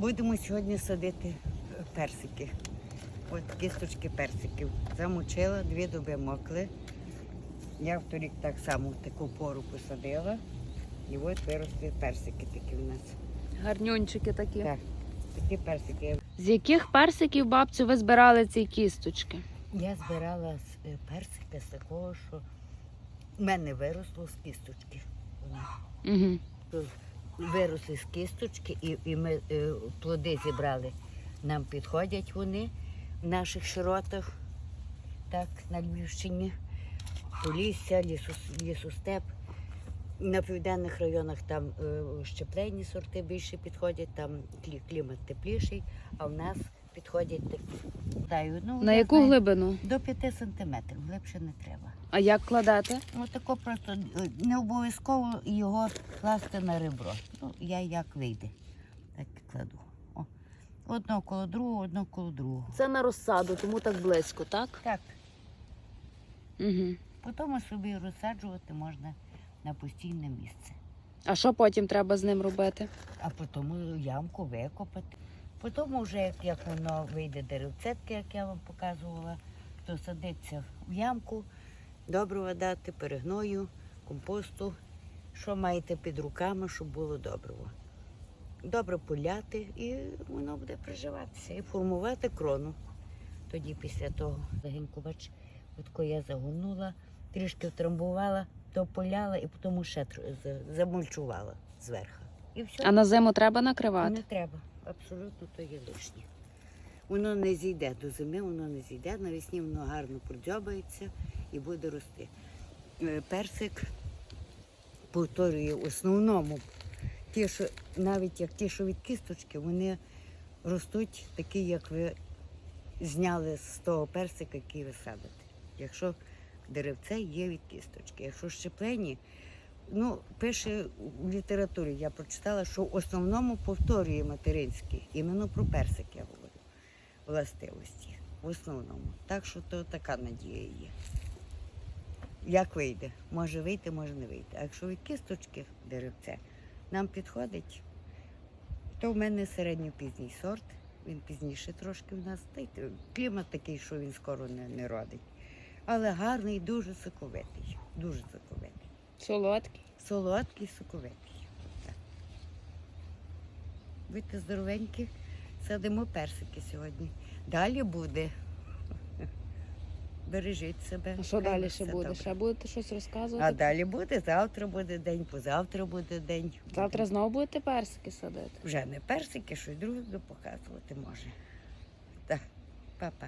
Будемо сьогодні садити е, персики. От кісточки персиків. Замочила, дві доби мокли. Я в торік так само в таку пору посадила. І от виросли персики такі в нас. Гарнюнчики такі. Так, такі персики. З яких персиків бабцю ви збирали ці кісточки? Я збирала е, з такого, що в мене виросло з кісточки. Угу. Виросли з кісточки, і, і ми е, плоди зібрали. Нам підходять вони в наших широтах, так, на Львівщині, Полісся, лісос, лісостеп. На південних районах там е, щеплені сорти більше підходять, там клімат тепліший, а в нас підходять такі. Даю, ну, На я яку знаю, глибину? До 5 сантиметрів, глибше не треба. А як кладете? Ну, тако просто е, не обов'язково його класти на ребро. Ну, я як вийде, так і кладу. О. Одно коло другого, одно коло другого. Це на розсаду, тому так близько, так? Так, Угу. потім собі розсаджувати можна на постійне місце. А що потім треба з ним робити? А потім ямку викопати. Потім вже як, воно вийде деревцетки, як я вам показувала, то садиться в ямку, добрива дати, перегною, компосту, що маєте під руками, щоб було добриво. Добре поляти і воно буде приживатися і формувати крону. Тоді після того легенько, бач, отко я загорнула, трішки втрамбувала, то поляла і потім ще замульчувала зверху. І все. А на зиму треба Не накривати? треба, абсолютно то є лишнє. Воно не зійде до зими, воно не зійде, навесні воно гарно продзьобається і буде рости. Е, Персик повторюю, в основному, ті, що, навіть як ті, що від кісточки, вони ростуть такі, як ви зняли з того персика, який ви садите. Якщо деревце є від кісточки, якщо щеплені, ну, пише в літературі, я прочитала, що в основному повторює материнський, іменно про персик я говорю, властивості. В основному. Так що то така надія є. Як вийде? Може вийти, може не вийти. А якщо від кісточки деревце нам підходить, то в мене середньопізній сорт. Він пізніше трошки в нас. Клімат такий, що він скоро не, не родить. Але гарний, дуже соковитий. Дуже соковитий. Солодкі. Солодкий, соковитий. Так. Будьте здоровенькі, садимо персики сьогодні. Далі буде. Бережіть себе. А що далі ще буде? добре. Ще будете щось розказувати? А далі буде, завтра буде день, позавтра буде день. Завтра знову будете персики садити. Вже не персики, щось друге показувати може. Так, папа.